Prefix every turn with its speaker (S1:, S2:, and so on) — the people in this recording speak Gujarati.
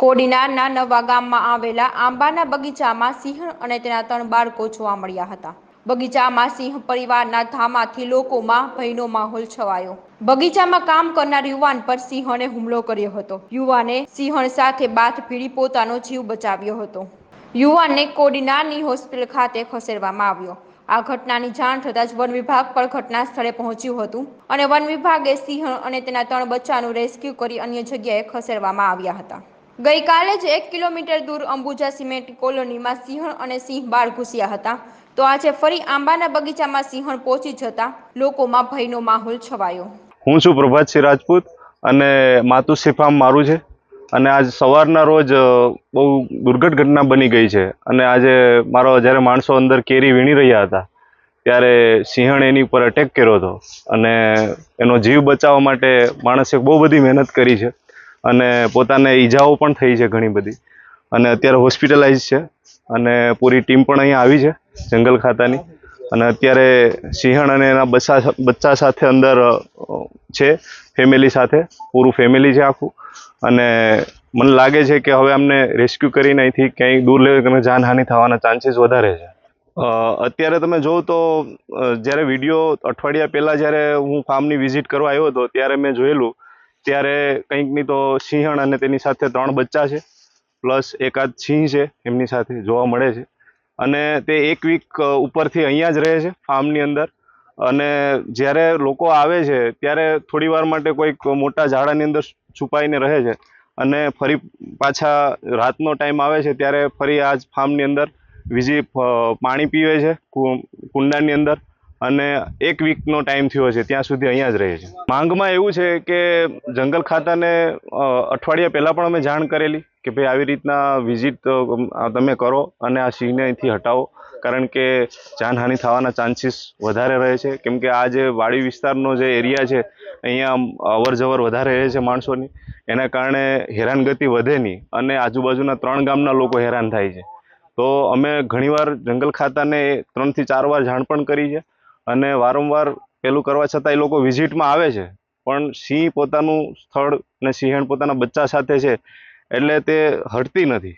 S1: કોડીનારના નવા ગામમાં આવેલા આંબાના બગીચામાં સિંહ અને તેના ત્રણ બાળકો જોવા મળ્યા હતા. બગીચામાં સિંહ પરિવારના ધામાથી લોકોમાં ભયનો માહોલ છવાયો. બગીચામાં કામ કરનાર યુવાન પર સિંહણે હુમલો કર્યો હતો. યુવાને સિંહણ સાથે બાથ ભીડી પોતાનો જીવ બચાવ્યો હતો. યુવાનને કોડીનારની હોસ્પિટલ ખાતે ખસેડવામાં આવ્યો. આ ઘટનાની જાણ થતાં જ વન વિભાગ પર ઘટના સ્થળે પહોંચ્યું હતું અને વન વિભાગે સિંહ અને તેના ત્રણ બચ્ચાનું રેસ્ક્યુ કરી અન્ય જગ્યાએ ખસેડવામાં આવ્યા હતા. ગઈકાલે જ એક કિલોમીટર દૂર અંબુજા સિમેન્ટ કોલોનીમાં સિંહણ અને સિંહ બાળ ઘૂસ્યા હતા. તો આજે ફરી આંબાના બગીચામાં સિંહણ પહોંચી જતા લોકોમાં ભયનો માહોલ છવાયો.
S2: હું છું પ્રભાતસિંહ રાજપૂત અને માતુશ્રી ફાર્મ મારું છે. અને આજ સવારના રોજ બહુ દુર્ઘટ ઘટના બની ગઈ છે. અને આજે મારો, જ્યારે માણસો અંદર કેરી વીણી રહ્યા હતા, ત્યારે સિંહણ એની ઉપર અટેક કર્યો હતો. અને એનો જીવ બચાવવા માટે માણસે બહુ બધી મહેનત કરી છે. અને પોતાને ઈજાઓ પણ થઈ છે ઘણી બધી. અને અત્યારે હોસ્પિટલાઇઝ છે. અને પૂરી ટીમ પણ અહીંયા આવી છે, જંગલ ખાતાની. અને અત્યારે સિંહણ અને એના બચ્ચા બચ્ચા સાથે અંદર છે ફેમિલી સાથે. પૂરું ફેમિલી છે આખું. અને મને લાગે છે કે હવે અમને રેસ્ક્યુ કરીને અહીંથી ક્યાંય દૂર લેવી તમે જાનહાનિ થવાના ચાન્સીસ વધારે છે. અત્યારે તમે જોવો તો જ્યારે વીડિયો અઠવાડિયા પહેલાં જ્યારે હું ફાર્મની વિઝિટ કરવા આવ્યો હતો, ત્યારે મેં જોયેલું ત્યારે કંઈકની તો સિંહણ અને તેની સાથે ત્રણ બચ્ચા છે, પ્લસ એકાદ સિંહ છે એમની સાથે જોવા મળે છે. અને તે એક વીક ઉપરથી અહીંયા જ રહે છે ફાર્મની અંદર. અને જ્યારે લોકો આવે છે, ત્યારે થોડી વાર માટે કોઈક મોટા ઝાડાની અંદર છુપાઈને રહે છે. અને ફરી પાછા રાતનો ટાઈમ આવે છે, ત્યારે ફરી આ જ ફાર્મની અંદર વીજી પાણી પીવે છે કુંડાની અંદર. અને એક વીકનો ટાઈમ થયો છે, ત્યાં સુધી અહીંયા જ રહે છે. માંગમાં એવું છે કે જંગલ ખાતાને અઠવાડિયા પહેલાં પણ અમે જાણ કરેલી કે ભાઈ આવી રીતના વિઝિટ તમે કરો અને આ સિંહને અહીંથી હટાવો. કારણ કે જાનહાનિ થવાના ચાન્સીસ વધારે રહે છે. કેમ કે આ જે વાડી વિસ્તારનો જે એરિયા છે, અહીંયા અવર જવર વધારે રહે છે માણસોની. એના કારણે હેરાનગતિ વધે નહીં અને આજુબાજુના ત્રણ ગામના લોકો હેરાન થાય છે. તો અમે ઘણીવાર જંગલ ખાતાને ત્રણથી ચાર વાર જાણ પણ કરી છે. અને વારંવાર પેલું કરવા છતાં એ લોકો વિઝિટમાં આવે છે. પણ સિંહ પોતાનું સ્થળ અને સિંહણ પોતાના બચ્ચા સાથે છે, એટલે તે હટતી નથી.